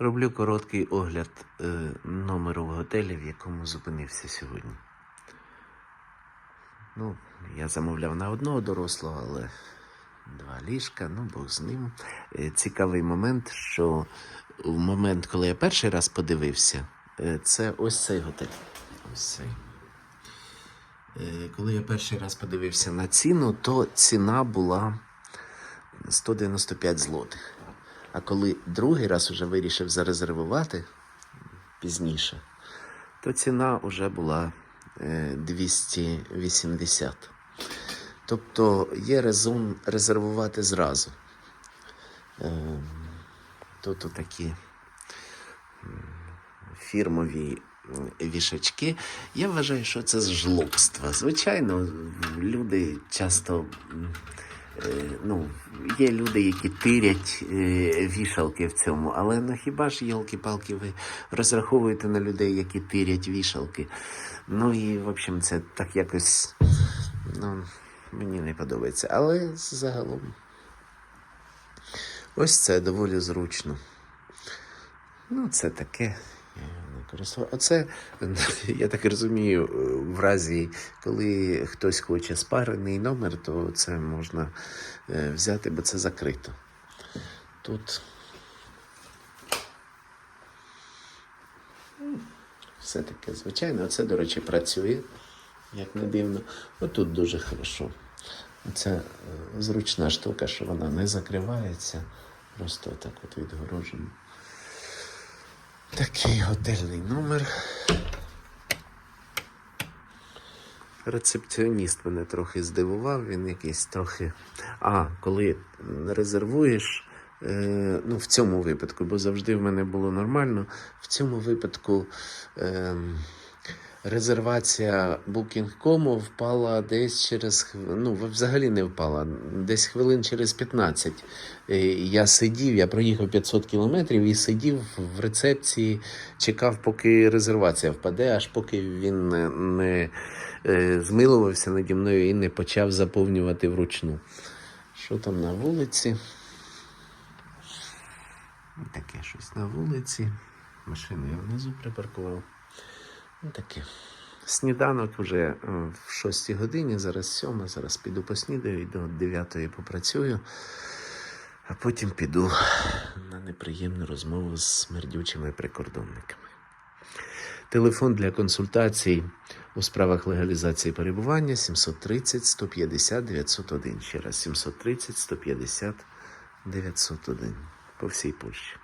Роблю короткий огляд е, номеру в готелі, в якому зупинився сьогодні. Ну, я замовляв на одного дорослого, але два ліжка, ну Бог з ним. Е, Цікавий момент, що в момент, коли я перший раз подивився, е, це ось цей готель. Ось цей. Е, Коли я перший раз подивився на ціну, то ціна була 195 злотих. А коли другий раз вже вирішив зарезервувати пізніше, то ціна вже була е, 280. Тобто є резон резервувати зразу. Е, Тут такі фірмові вішачки. Я вважаю, що це з жлобства. Звичайно, люди часто. Е, Ну, є люди, які тирять е, вішалки в цьому, але ну хіба ж йолки-палки, ви розраховуєте на людей, які тирять вішалки. Ну і, в общем, це так якось ну, мені не подобається. Але загалом ось це доволі зручно. Ну, це таке. Користував. Оце, я так розумію, в разі, коли хтось хоче спарений номер, то це можна е, взяти, бо це закрито. Тут все таке звичайно. Оце, до речі, працює, як не дивно. Отут дуже хорошо. Це е, зручна штука, що вона не закривається. Просто так от відгороджено. Такий готельний номер. Рецепціоніст мене трохи здивував, він якийсь трохи. А, коли резервуєш, е, ну, в цьому випадку, бо завжди в мене було нормально. В цьому випадку е, резервація Booking.com впала десь через ну, взагалі не впала, десь хвилин через 15. Е, Я сидів, я проїхав 500 кілометрів і сидів в рецепції, чекав, поки резервація впаде, аж поки він не, не е, змилувався наді мною і не почав заповнювати вручну. Що там на вулиці? Таке щось на вулиці. Машину я внизу припаркував. Ну, таке. Сніданок вже е, в 6 годині, зараз 7, зараз піду поснідаю до 9 попрацюю, а потім піду на неприємну розмову з смердючими прикордонниками. Телефон для консультацій у справах легалізації перебування 730 150 901. Ще раз 730 150 901 по всій Польщі.